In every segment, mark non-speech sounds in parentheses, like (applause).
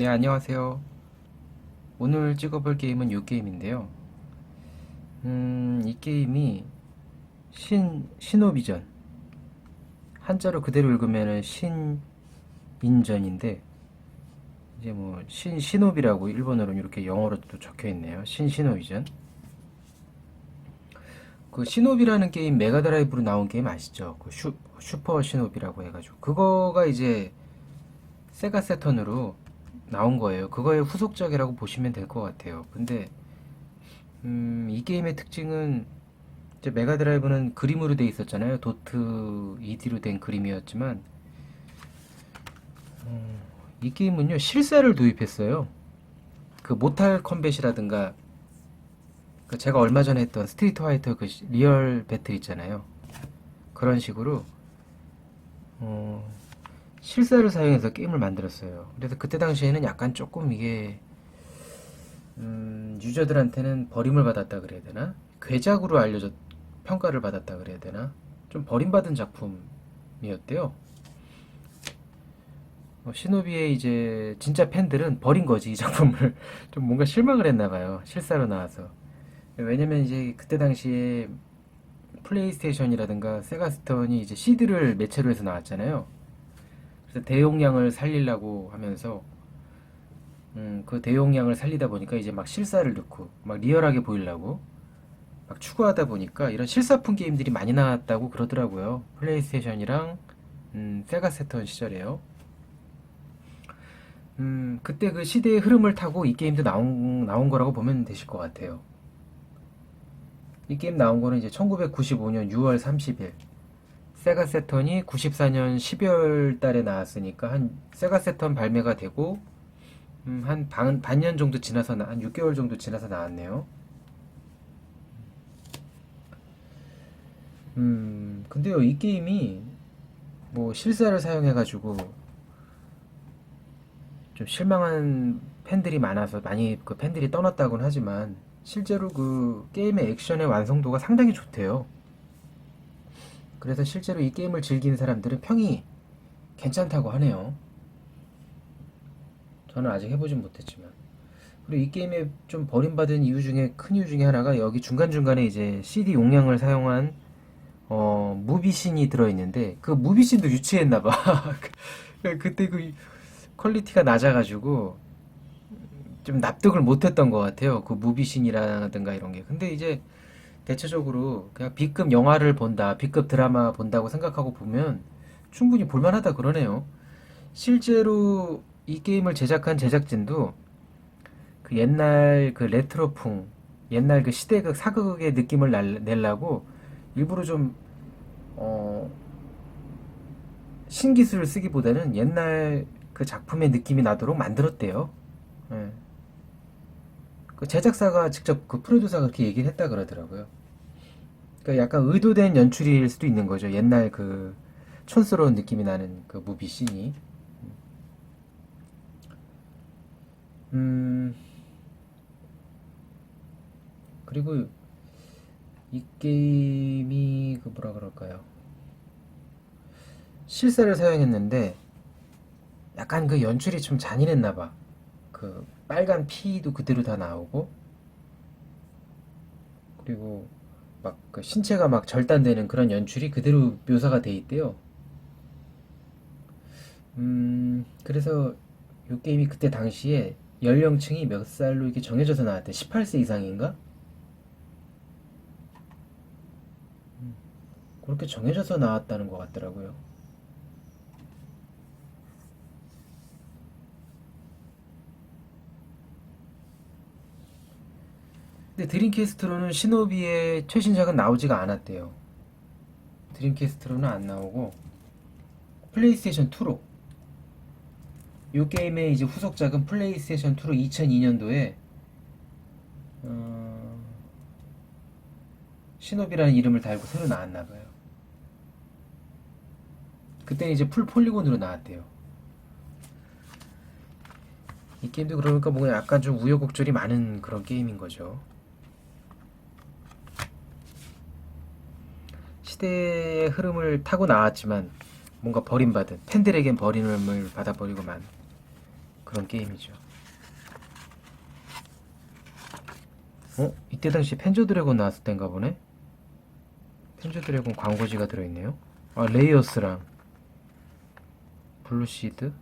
네, 안녕하세요. 오늘 찍어볼 게임은 이 게임인데요. 음, 이 게임이 신, 신호비전. 한자로 그대로 읽으면은 신인전인데, 이제 뭐, 신, 신호비라고 일본어로 이렇게 영어로도 적혀 있네요. 신 신호비전. 그 신호비라는 게임 메가드라이브로 나온 게임 아시죠? 그 슈, 슈퍼 신호비라고 해가지고. 그거가 이제 세가 세턴으로 나온 거예요. 그거의 후속작이라고 보시면 될 것 같아요. 근데 음, 이 게임의 특징은 이제 메가드라이브는 그림으로 돼 있었잖아요. 도트 2D로 된 그림이었지만 어, 이 게임은요 실사를 도입했어요. 그 모탈 컴뱃이라든가 그 제가 얼마 전에 했던 스트리트 화이터 그 시- 리얼 배틀 있잖아요. 그런 식으로 어, 실사를 사용해서 게임을 만들었어요. 그래서 그때 당시에는 약간 조금 이게 음, 유저들한테는 버림을 받았다 그래야 되나? 괴작으로 알려져 평가를 받았다 그래야 되나? 좀 버림받은 작품이었대요. 어, 시노비의 이제 진짜 팬들은 버린 거지 이 작품을 (laughs) 좀 뭔가 실망을 했나 봐요. 실사로 나와서. 왜냐면 이제 그때 당시에 플레이스테이션이라든가 세가스턴이 이제 CD를 매체로 해서 나왔잖아요. 그래서 대용량을 살리려고 하면서 음, 그 대용량을 살리다 보니까 이제 막 실사를 넣고 막 리얼하게 보이려고 막 추구하다 보니까 이런 실사품 게임들이 많이 나왔다고 그러더라고요. 플레이스테이션이랑 음, 세가 세턴 시절에요. 음, 그때 그 시대의 흐름을 타고 이 게임도 나온, 나온 거라고 보면 되실 것 같아요. 이 게임 나온 거는 이제 1995년 6월 30일. 세가 세턴이 94년 12월 달에 나왔으니까 한 세가 세턴 발매가 되고 음, 한 반, 반년 정도 지나서 나, 한 6개월 정도 지나서 나왔네요. 음, 근데요, 이 게임이 뭐 실사를 사용해가지고 좀 실망한 팬들이 많아서 많이 그 팬들이 떠났다고는 하지만 실제로 그 게임의 액션의 완성도가 상당히 좋대요. 그래서 실제로 이 게임을 즐기는 사람들은 평이 괜찮다고 하네요. 저는 아직 해보진 못했지만. 그리고 이 게임에 좀 버림받은 이유 중에 큰 이유 중에 하나가 여기 중간중간에 이제 CD 용량을 사용한 어, 무비신이 들어있는데 그 무비신도 유치했나 봐. (laughs) 그- 그때 그 퀄리티가 낮아가지고 좀 납득을 못했던 것 같아요. 그 무비신이라든가 이런 게. 근데 이제 대체적으로 그냥 B급 영화를 본다, B급 드라마 본다고 생각하고 보면 충분히 볼만하다 그러네요. 실제로 이 게임을 제작한 제작진도 그 옛날 그 레트로풍, 옛날 그 시대극 사극의 느낌을 날- 내려고 일부러 좀 어, 신기술을 쓰기보다는 옛날 그 작품의 느낌이 나도록 만들었대요. 예. 그 제작사가 직접 그 프로듀서가 그렇게 얘기를 했다 그러더라고요. 그러니까 약간 의도된 연출일 수도 있는 거죠. 옛날 그 촌스러운 느낌이 나는 그 무비 씬이. 음, 그리고 이 게임이 그 뭐라 그럴까요? 실사를 사용했는데 약간 그 연출이 좀 잔인했나 봐. 그 빨간 피도 그대로 다 나오고 그리고 막 그 신체가 막 절단되는 그런 연출이 그대로 묘사가 돼 있대요. 음, 그래서 이 게임이 그때 당시에 연령층이 몇 살로 이렇게 정해져서 나왔대. 18세 이상인가? 그렇게 정해져서 나왔다는 것 같더라고요. 근데 드림캐스트로는 시노비의 최신작은 나오지가 않았대요. 드림캐스트로는 안 나오고 플레이스테이션 2로 이 게임의 이제 후속작은 플레이스테이션 2로 2002년도에 어, 시노비라는 이름을 달고 새로 나왔나 봐요. 그때 이제 풀 폴리곤으로 나왔대요. 이 게임도 그러니까 뭔가 약간 좀 우여곡절이 많은 그런 게임인 거죠. 시대의 흐름을 타고 나왔지만 뭔가 버림받은 팬들에겐 버림을 받아버리고만 그런 게임이죠. 어? 이때 당시 펜저 드래곤 나왔을 때인가 보네? 펜저 드래곤 광고지가 들어있네요. 아, 레이어스랑 블루시드?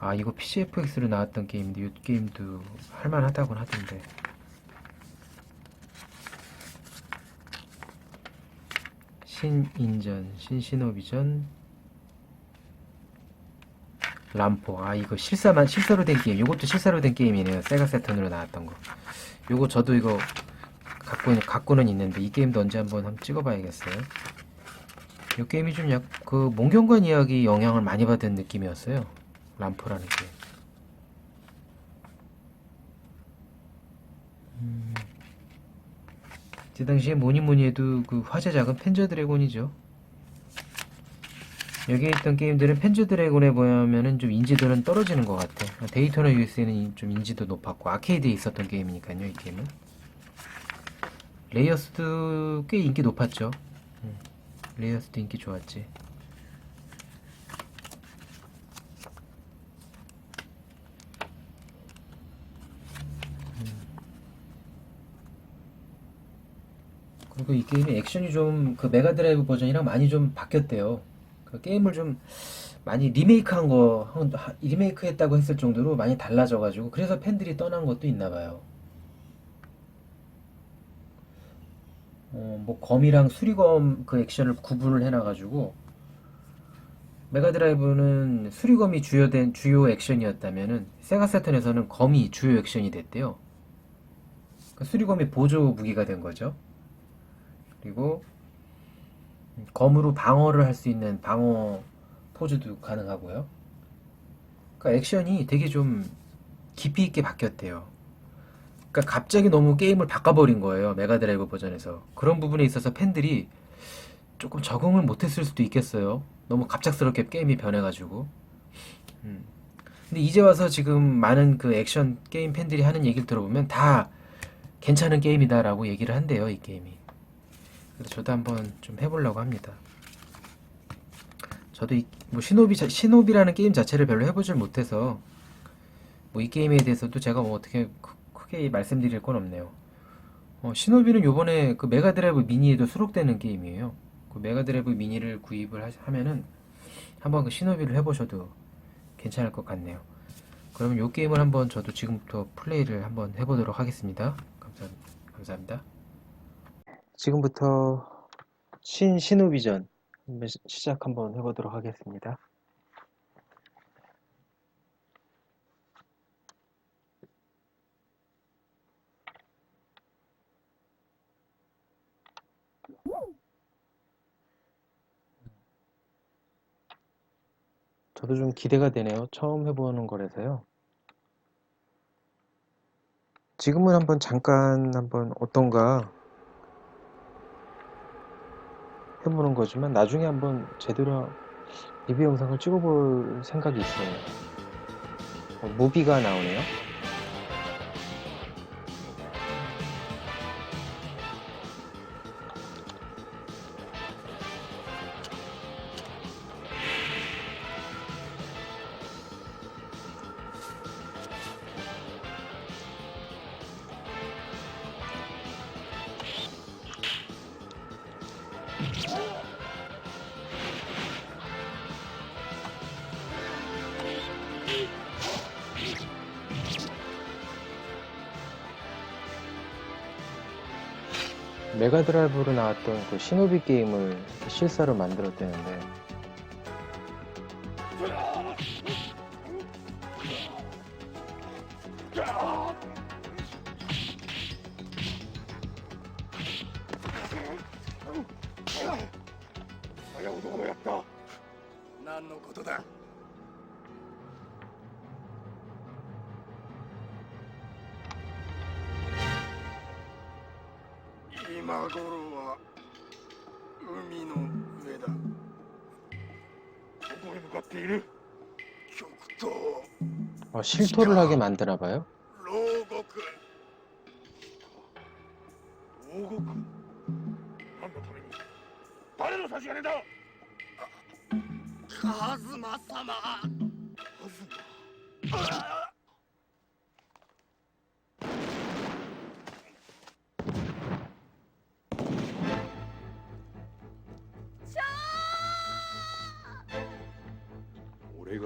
아, 이거 PCFX로 나왔던 게임인데, 이 게임도 할만하다곤 하던데. 신인전, 신신호비전, 람포. 아, 이거 실사만, 실사로 된 게임. 이것도 실사로 된 게임이네요. 세가 세턴으로 나왔던 거. 요거 저도 이거 갖고, 갖고는 있는데, 이 게임도 언제 한번 한번 찍어봐야겠어요. 이 게임이 좀 약, 그, 몽경관 이야기 영향을 많이 받은 느낌이었어요. 람포라는 게임. 그 당시에 뭐니 뭐니 해도 그 화제작은 펜저 드래곤이죠. 여기에 있던 게임들은 펜저 드래곤에 보면은 좀 인지도는 떨어지는 것 같아. 데이터나 US에는 좀 인지도 높았고 아케이드에 있었던 게임이니까요, 이 게임은. 레이어스도 꽤 인기 높았죠. 음, 레이어스도 인기 좋았지. 그리고 이 게임의 액션이 좀 그 메가드라이브 버전이랑 많이 좀 바뀌었대요. 그 게임을 좀 많이 리메이크한 거 리메이크했다고 했을 정도로 많이 달라져가지고 그래서 팬들이 떠난 것도 있나 봐요. 어, 뭐 검이랑 수리검 그 액션을 구분을 해놔가지고 메가드라이브는 수리검이 주요된 주요 액션이었다면은 세가 세턴에서는 검이 주요 액션이 됐대요. 그 수리검이 보조 무기가 된 거죠. 그리고 검으로 방어를 할 수 있는 방어 포즈도 가능하고요. 그러니까 액션이 되게 좀 깊이 있게 바뀌었대요. 그러니까 갑자기 너무 게임을 바꿔버린 거예요. 메가드라이브 버전에서. 그런 부분에 있어서 팬들이 조금 적응을 못했을 수도 있겠어요. 너무 갑작스럽게 게임이 변해가지고. 음. 근데 이제 와서 지금 많은 그 액션 게임 팬들이 하는 얘기를 들어보면 다 괜찮은 게임이다라고 얘기를 한대요, 이 게임이. 저도 한번 좀 해보려고 합니다. 저도 이, 뭐 시노비 자- 시노비라는 게임 자체를 별로 해보질 못해서 뭐 이 게임에 대해서도 제가 뭐 어떻게 크- 크게 말씀드릴 건 없네요. 어, 시노비는 요번에 그 메가드라이브 미니에도 수록되는 게임이에요. 그 메가드라이브 미니를 구입을 하, 하면은 한번 그 시노비를 해보셔도 괜찮을 것 같네요. 그러면 요 게임을 한번 저도 지금부터 플레이를 한번 해보도록 하겠습니다. 감사, 감사합니다. 지금부터 신 시- 시작 한번 해보도록 하겠습니다. 저도 좀 기대가 되네요. 처음 해보는 거라서요. 지금은 한번 잠깐 한번 어떤가 해보는 거지만 나중에 한번 제대로 리뷰 영상을 찍어볼 생각이 있어요. 어, 무비가 나오네요. 메가드라이브로 나왔던 그 시노비 게임을 실사로 만들었대는데 어, 실토를 하게 만드나 봐요. 로고군. 로고군. 바로 사시야 된다. 카즈마 사마.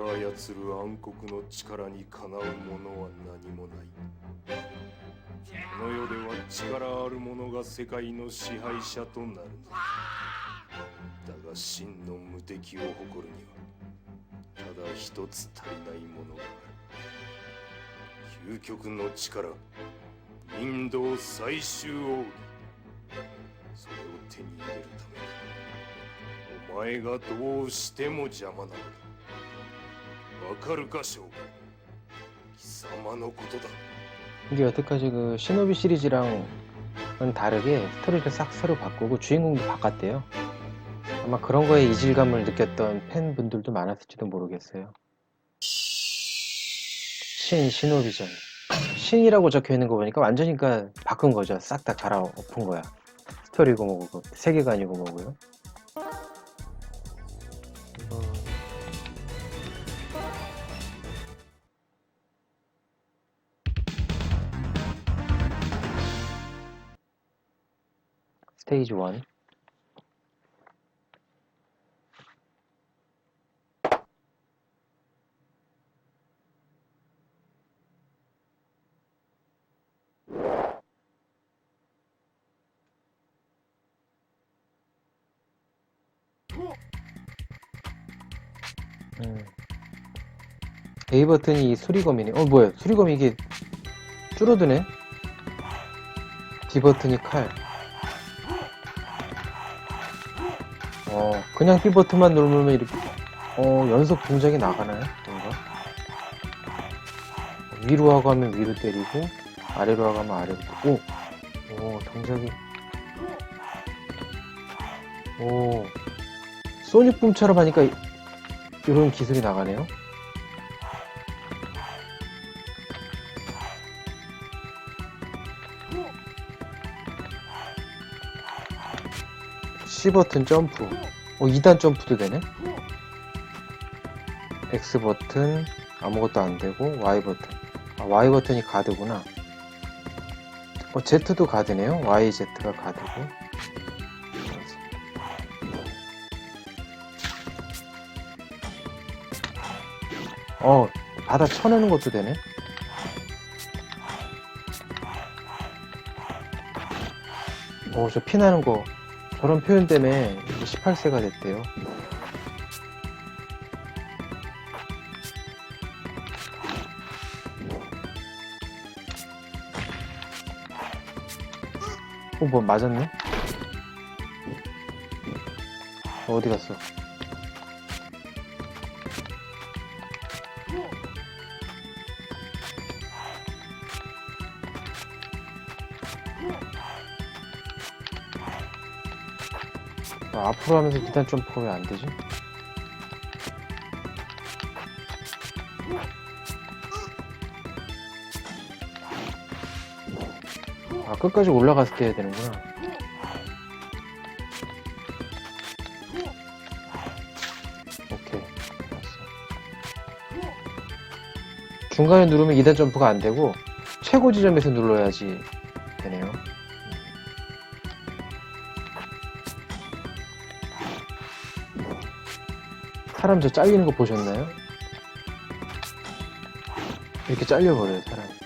が操る暗黒の力にかなうものは何もないこの世では力ある者が世界の支配者となるのだが真の無敵を誇るにはただ一つ足りないものがある。究極の力人道最終奥義それを手に入れるためにお前がどうしても邪魔なのだ。 わかるか将軍貴様のことだ 이게 여태까지 그 시노비 시리즈랑은 다르게 스토리를 싹 새로 바꾸고 주인공도 바꿨대요. 아마 그런 거에 이질감을 느꼈던 팬분들도 많았을지도 모르겠어요. 신 시노비전 신이라고 적혀 있는 거 보니까 완전히 그러니까 바꾼 거죠. 싹 다 갈아엎은 거야. 스토리고 뭐고 세계관이고 뭐고요. 스테이지 1 음. A 버튼이 이 수리검이네. 어, 뭐야? 수리검이 이게 줄어드네? D 버튼이 칼. 그냥 B 버튼만 누르면 이렇게, 어, 연속 동작이 나가나요? 뭔가? 위로 하고 하면 위로 때리고, 아래로 하고 하면 아래로 때리고, 오, 동작이. 오, 소닉 붐처럼 하니까 이- 이런 기술이 나가네요. C 버튼 점프. 어, 2단 점프도 되네? X 버튼 아무것도 안 되고 Y 버튼. 아, Y 버튼이 가드구나. 어, Z도 가드네요. Y, Z가 가드고. 어, 바다 쳐내는 것도 되네. 어, 저 피나는 거. 저런 표현 때문에 18세가 됐대요. 어, 뭐 맞았네? 어, 어디 갔어? 아, 앞으로 하면서 2단 점프가 왜 안 되지? 아, 끝까지 때 해야 되는구나. 오케이. 알았어. 중간에 누르면 2단 점프가 안 되고, 최고 지점에서 눌러야지 되네요. 사람 저 잘리는 거 보셨나요? 이렇게 잘려버려요, 사람.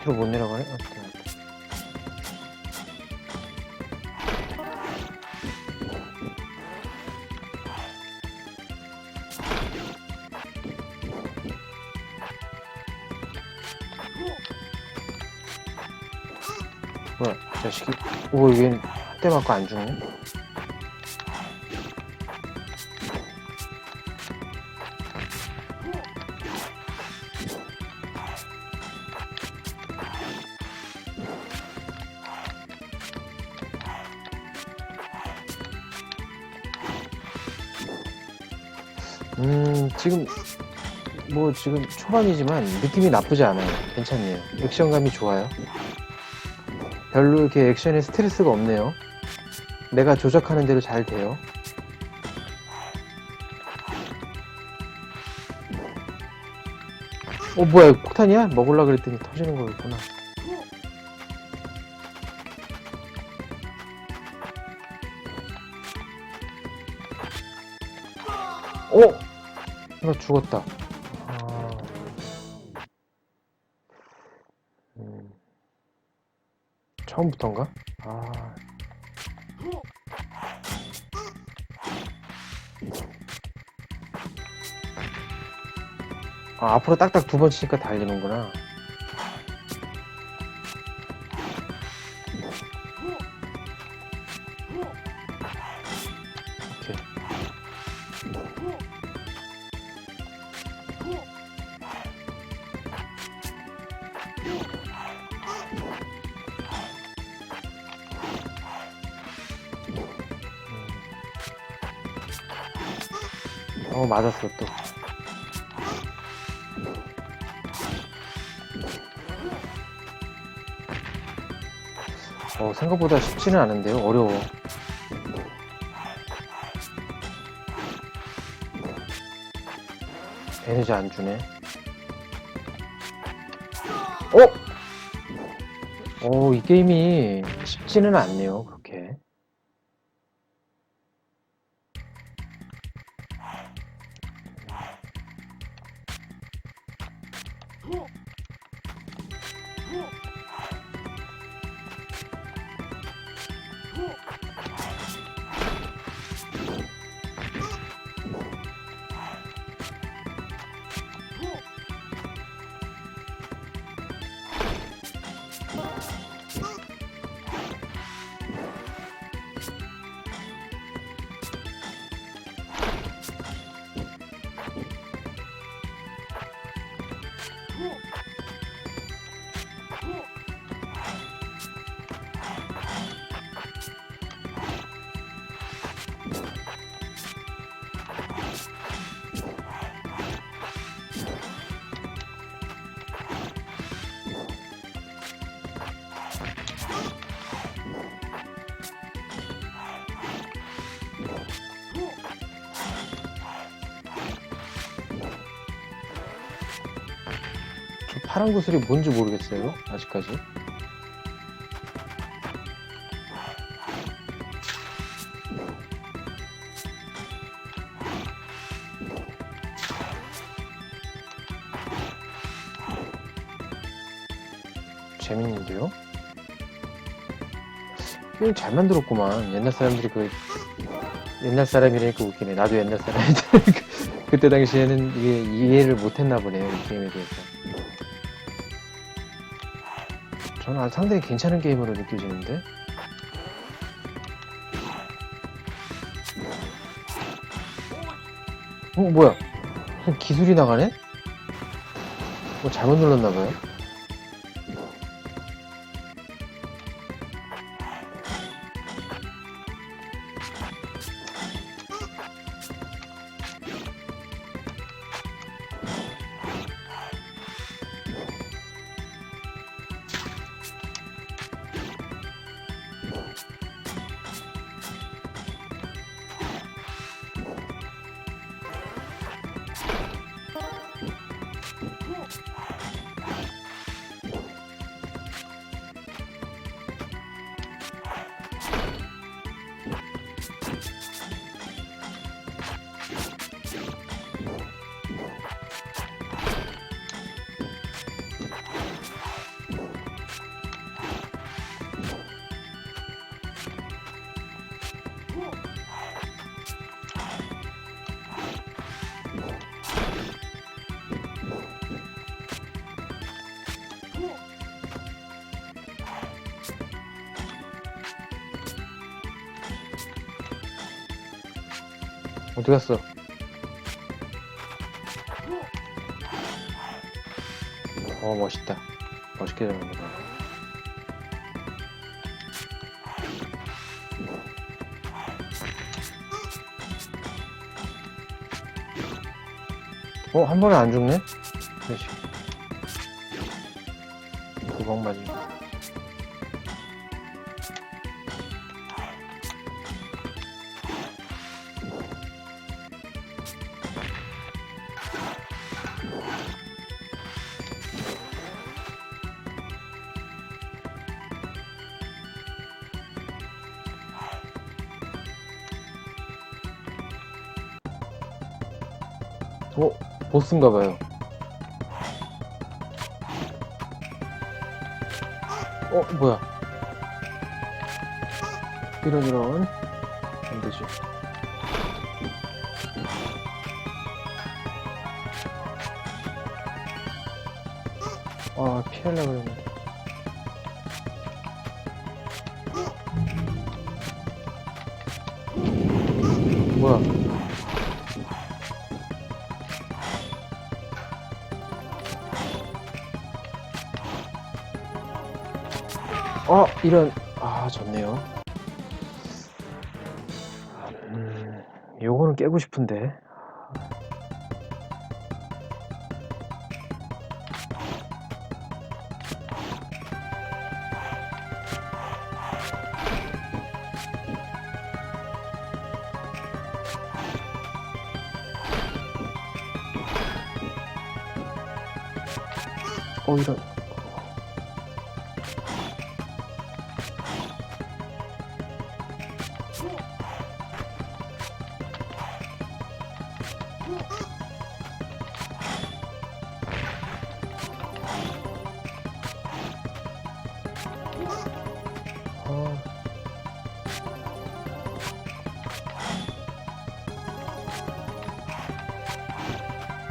밑으로 못? 아, 그래. 뭐야, 이 자식이. 오, 얘한대 맞고 안 죽네? 음, 지금 뭐 지금 초반이지만 느낌이 나쁘지 않아요. 괜찮네요. 액션감이 좋아요. 별로 이렇게 액션에 스트레스가 없네요. 내가 조작하는 대로 잘 돼요. 어 뭐야 이거 폭탄이야? 먹으려 그랬더니 터지는 거였구나. 나 죽었다. 아. 음. 처음부터인가? 아. 아, 앞으로 딱딱 두 번 치니까 달리는구나. 맞았어, 또. 어, 생각보다 쉽지는 않은데요. 어려워. 에너지 안 주네. 어? 어, 이 게임이 쉽지는 않네요. 그렇게. 파란 구슬이 뭔지 모르겠어요. 아직까지. 재밌는데요? 게임 잘 만들었구만. 옛날 사람들이 그 옛날 사람이라니까 웃기네. 나도 옛날 사람인데 (laughs) 그때 당시에는 이게 이해를 못했나 보네요. 이 게임에 대해서. 저는 상당히 괜찮은 게임으로 느껴지는데. 어 뭐야? 기술이 나가네? 뭐 잘못 눌렀나봐요. 어디 갔어? 어 멋있다. 멋있게 잡는다. 어, 한 번에 안 죽네? 어, 보스인가 봐요. 어, 뭐야. 이런, 이런. 안 되지. 아, 피하려고 그랬는데. 어, 이런, 아, 좋네요. 음, 요거는 깨고 싶은데. 어, 이런.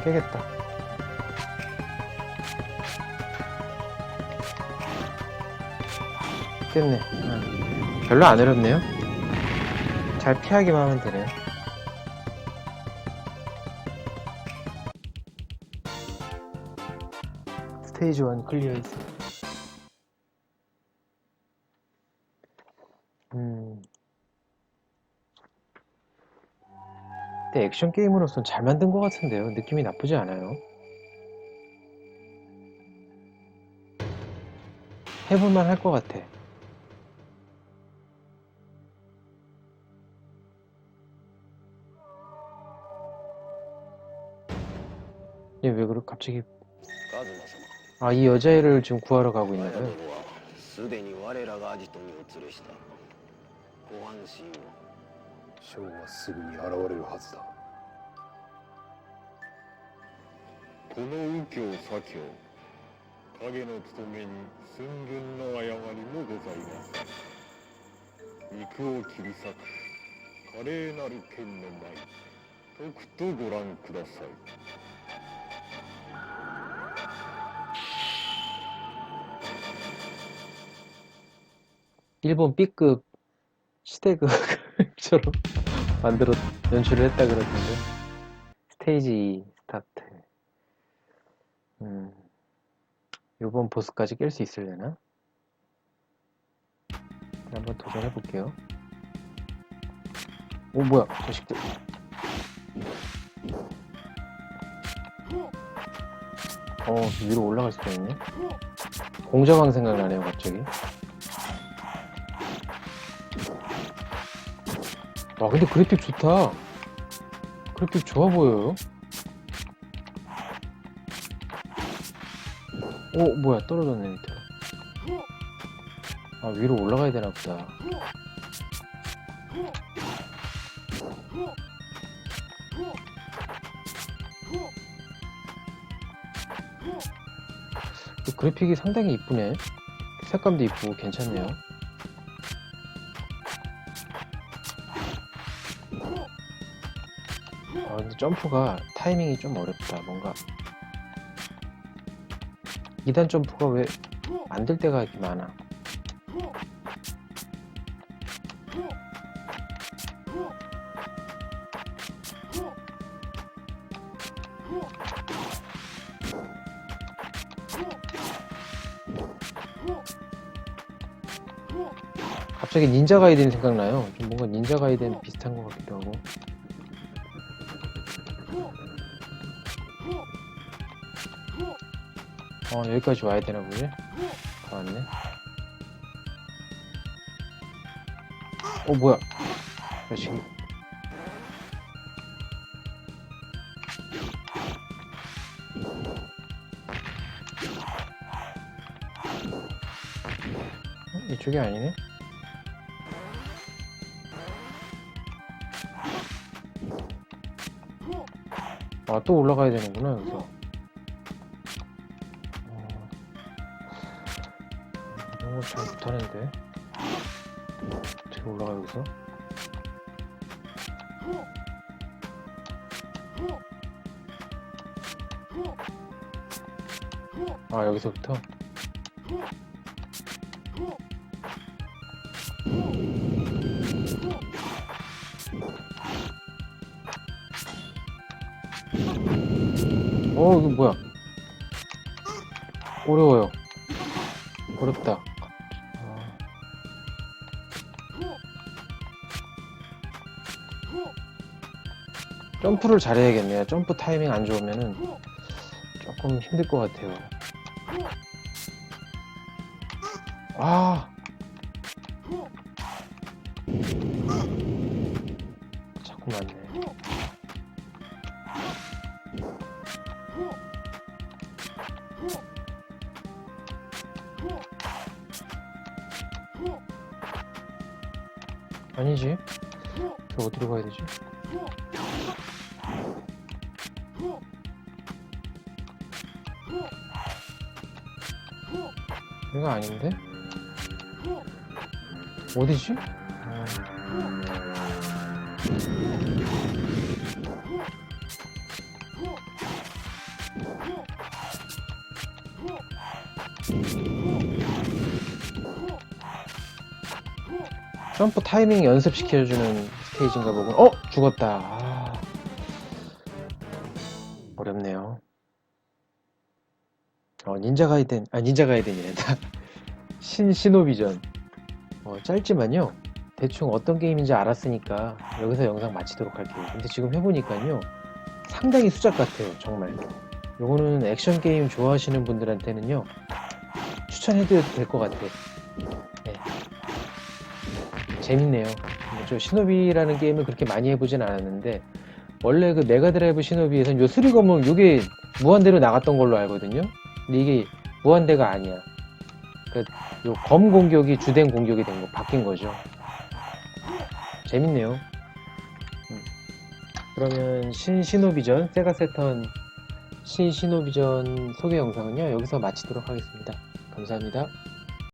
깨겠다. 깼네. 응. 별로 안 어렵네요. 잘 피하기만 하면 되네요. 스테이지 1 클리어. 음. 때 액션 게임으로선 잘 만든 것 같은데요. 느낌이 나쁘지 않아요. 해볼만 할 것 같아. 얘 왜 그래? 갑자기 아 이 여자애를 지금 구하러 가고 있나요? ショーはすぐに現れるはずだこの右京左京影の務めに寸分の誤りもございます肉を切り裂く華麗なる剣の舞とくとご覧ください 일본 B급 시대극 처럼 (laughs) 만들어 연출을 했다 그러던데. 스테이지 2 스타트. 음. 요번 보스까지 깰 수 있으려나? 한번 도전해 볼게요. 오 뭐야? 자식들. 어 위로 올라갈 수가 있네. 공자왕 생각나네요 갑자기 와 근데 그래픽 좋다. 그래픽 좋아 보여요. 오 뭐야 떨어졌네 밑으로 아 위로 올라가야 되나 보다. 그 그래픽이 상당히 이쁘네. 색감도 이쁘고 괜찮네요 점프가 타이밍이 좀 어렵다. 뭔가 2단 점프가 왜 안 될 때가 많아. 갑자기 닌자 가이드는 생각나요? 좀 뭔가 닌자 가이드는 비슷한 것 같기도 하고 어, 여기까지 와야 되나 보지? 다 왔네. 어, 뭐야? 야, 지금. 어, 이쪽이 아니네? 아, 또 올라가야 되는구나, 여기서. 잘 못하는데. 어떻게 올라가, 여기서? 아, 여기서부터? 어, 이거 뭐야? 어려워요. 어렵다. 점프를 잘해야겠네요. 점프 타이밍 안 좋으면은 조금 힘들 것 같아요. 아. 자꾸 맞네. 아니지. 저 어디로 가야 되지? 이거 아닌데? 어디지? 아, 점프 타이밍 연습시켜주는 스테이지인가 보군. 어? 죽었다. 아. 어렵네요. 어, 닌자 가이덴, 아, 닌자 가이덴이란다. (laughs) 신, 시노비전. 어, 짧지만요. 대충 어떤 게임인지 알았으니까 여기서 영상 마치도록 할게요. 근데 지금 해보니까요. 상당히 수작 같아요. 정말. 요거는 액션 게임 좋아하시는 분들한테는요. 추천해드려도 될 것 같아요. 네. 재밌네요. 저 시노비라는 게임을 그렇게 많이 해보진 않았는데 원래 그 메가드라이브 시노비에선 요 수리검은 요게 무한대로 나갔던 걸로 알거든요. 근데 이게 무한대가 아니야. 그요검 공격이 주된 공격이 된 거 바뀐 거죠. 재밌네요. 음. 그러면 신 시노비전 세가 세턴 신 시노비전 소개 영상은요 여기서 마치도록 하겠습니다. 감사합니다.